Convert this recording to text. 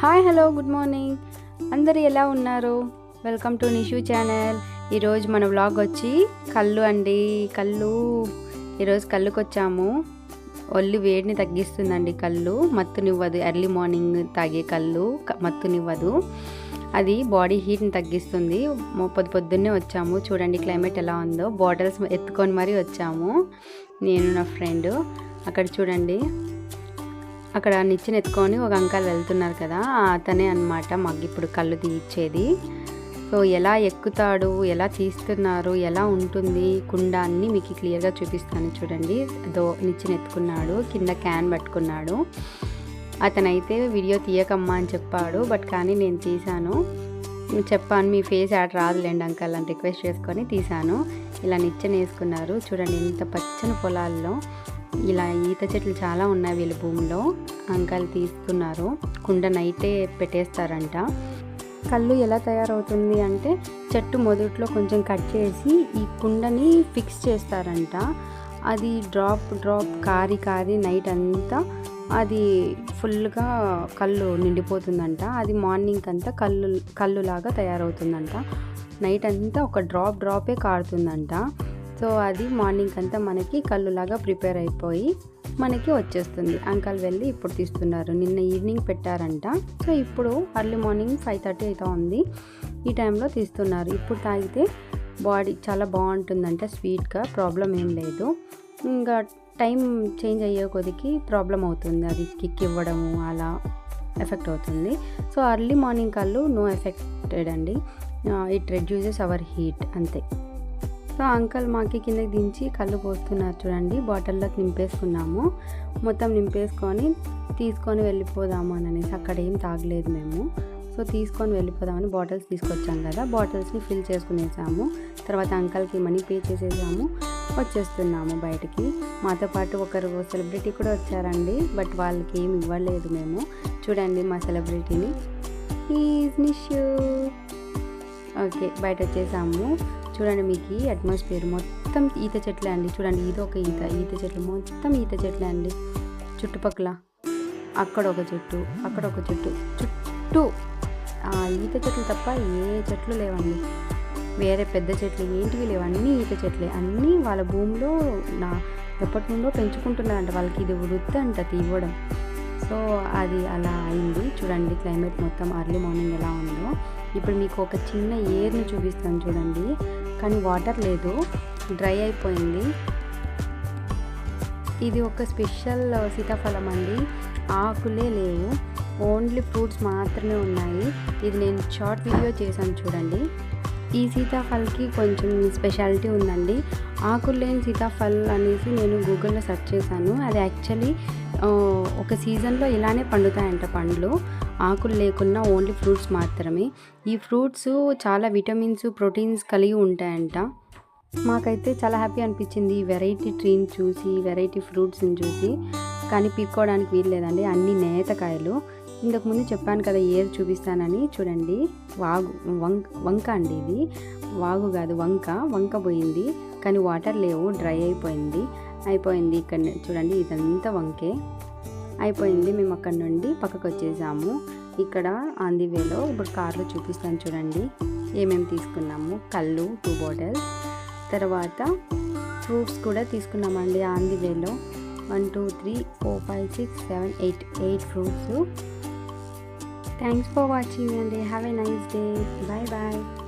Hi hello good morning. అందరు ఎలా ఉన్నారు? Welcome to Nishu channel. ఈరోజు మన వ్లాగ్ వచ్చి కళ్ళు అండి. కళ్ళు ఈరోజు కళ్ళుకి వచ్చాము ఒళ్ళు వేడిని తగ్గిస్తుందండి కళ్ళు. మత్తునివ్వదు. ఎర్లీ మార్నింగ్ తాగే కళ్ళు మత్తునివ్వదు. అది బాడీ హీట్ని తగ్గిస్తుంది. పొద్దు పొద్దున్నే వచ్చాము. చూడండి క్లైమేట్ ఎలా ఉందో. బాటిల్స్ ఎత్తుకొని మరీ వచ్చాము. నేను నా ఫ్రెండ్. అక్కడ చూడండి. అక్కడ నిచ్చెన ఎత్తుకొని ఒక అంకల్ వెళ్తున్నారు కదా అతనే అన్నమాట మాకు ఇప్పుడు కళ్ళు తీయించేది. సో ఎలా ఎక్కుతాడు ఎలా తీస్తున్నారు ఎలా ఉంటుంది కుండ అన్నీ మీకు క్లియర్గా చూపిస్తాను చూడండి. దో నిచ్చెన ఎత్తుకున్నాడు కింద క్యాన్ పట్టుకున్నాడు. అతనైతే వీడియో తీయకమ్మా అని చెప్పాడు బట్ కానీ నేను తీశాను. చెప్పాను మీ ఫేస్ యాడ్ రాదులేండి అంకల్ అని రిక్వెస్ట్ చేసుకొని తీశాను. ఇలా నిచ్చెన వేసుకున్నారు. చూడండి ఎంత పచ్చని పొలాల్లో ఇలా ఈత చెట్లు చాలా ఉన్నాయి వీళ్ళ భూమిలో. అంకాలు తీస్తున్నారు. కుండ నైటే పెట్టేస్తారంట. కళ్ళు ఎలా తయారవుతుంది అంటే చెట్టు మొదట్లో కొంచెం కట్ చేసి ఈ కుండని ఫిక్స్ చేస్తారంట. అది డ్రాప్ డ్రాప్ కారి కారి నైట్ అంతా అది ఫుల్గా కళ్ళు నిండిపోతుందంట. అది మార్నింగ్ అంతా కళ్ళు కళ్ళులాగా తయారవుతుందంట. నైట్ అంతా ఒక డ్రాప్ డ్రాపే కారుతుందంట. సో అది మార్నింగ్ అంతా మనకి కళ్ళులాగా ప్రిపేర్ అయిపోయి మనకి వచ్చేస్తుంది. అంకల్ వెళ్ళి ఇప్పుడు తీస్తున్నారు. నిన్న ఈవినింగ్ పెట్టారంట. సో ఇప్పుడు అర్లీ మార్నింగ్ ఫైవ్ థర్టీ అయితే ఉంది. ఈ టైంలో తీస్తున్నారు. ఇప్పుడు తాగితే బాడీ చాలా బాగుంటుందంట స్వీట్గా ప్రాబ్లం ఏం లేదు. ఇంకా టైం చేంజ్ అయ్యే కొద్దికి ప్రాబ్లం అవుతుంది. అది కిక్ ఇవ్వడము అలా ఎఫెక్ట్ అవుతుంది. సో అర్లీ మార్నింగ్ కళ్ళు నో ఎఫెక్టెడ్ అండి. ఇట్ రెడ్యూసెస్ అవర్ హీట్ అంతే. సో అంకల్ మాకి కిందకి దించి కళ్ళు పోస్తున్నారు చూడండి. బాటిల్లోకి నింపేసుకున్నాము. మొత్తం నింపేసుకొని తీసుకొని వెళ్ళిపోదాము అని అనేసి అక్కడ ఏం తాగలేదు మేము. సో తీసుకొని వెళ్ళిపోదామని బాటిల్స్ తీసుకొచ్చాం కదా. బాటిల్స్ని ఫిల్ చేసుకునేసాము. తర్వాత అంకల్కి మనీ పే చేసేసాము. వచ్చేస్తున్నాము బయటికి. మాతో పాటు ఒకరు సెలబ్రిటీ కూడా వచ్చారండి. బట్ వాళ్ళకి ఏమి ఇవ్వలేదు మేము. చూడండి మా సెలబ్రిటీని. ఈజ్ నిష్యూ ఓకే బయట వచ్చేసాము. చూడండి మీకు ఈ అట్మాస్ఫియర్ మొత్తం ఈత చెట్లే అండి. చూడండి ఇది ఒక ఈత ఈత చెట్లు మొత్తం ఈత చెట్లే అండి. చుట్టుపక్కల అక్కడ ఒక చెట్టు అక్కడ ఒక చెట్టు. చుట్టూ ఆ ఈత చెట్లు తప్ప ఏ చెట్లు లేవండి. వేరే పెద్ద చెట్లు ఏంటివి లేవు. అన్నీ ఈత చెట్లే. అన్నీ వాళ్ళ భూమిలో నా ఎప్పటి నుండో పెంచుకుంటున్నారంట. వాళ్ళకి ఇది వృత్తి అంట తీవ్వడం సో అది అలా అయింది. చూడండి క్లైమేట్ మొత్తం అర్లీ మార్నింగ్ ఎలా ఉందో. ఇప్పుడు మీకు ఒక చిన్న ఏర్ని చూపిస్తాను చూడండి. కానీ వాటర్ లేదు. డ్రై అయిపోయింది. ఇది ఒక స్పెషల్ సీతాఫలం అండి. ఆకులే లేవు. ఓన్లీ ఫ్రూట్స్ మాత్రమే ఉన్నాయి. ఇది నేను షార్ట్ వీడియో చేశాను చూడండి. ఈ సీతాఫల్కి కొంచెం స్పెషాలిటీ ఉందండి. ఆకులు లేని సీతాఫల్ అనేసి నేను గూగుల్లో సెర్చ్ చేశాను. అది యాక్చువల్లీ ఒక సీజన్లో ఇలానే పండుతాయంట పండ్లు. ఆకులు లేకున్నా ఓన్లీ ఫ్రూట్స్ మాత్రమే. ఈ ఫ్రూట్స్ చాలా విటమిన్స్ ప్రోటీన్స్ కలిగి ఉంటాయంట. మాకైతే చాలా హ్యాపీ అనిపించింది ఈ వెరైటీ ట్రీని చూసి వెరైటీ ఫ్రూట్స్ని చూసి. కానీ పీక్కోవడానికి వీల్లేదండి అన్ని నేతకాయలు. ఇంతకుముందు చెప్పాను కదా ఏర్ చూపిస్తానని. చూడండి. వాగు వంక వంక అండి ఇది. వాగు కాదు వంక. వంక పోయింది. కానీ వాటర్ లేవు డ్రై అయిపోయింది. అయిపోయింది ఇక్కడ చూడండి ఇదంతా వంకే. అయిపోయింది మేము అక్కడ నుండి పక్కకు వచ్చేసాము. ఇక్కడ ఆందివేలో ది వేలో ఇప్పుడు కార్లో చూపిస్తాను చూడండి ఏమేమి తీసుకున్నాము. కళ్ళు టూ బాటిల్స్. తర్వాత ఫ్రూట్స్ కూడా తీసుకున్నామండి ఆందివేలో వేలో. One two three four five six seven eight eight fruits. Thanks for watching అండి. Have a nice day. Bye bye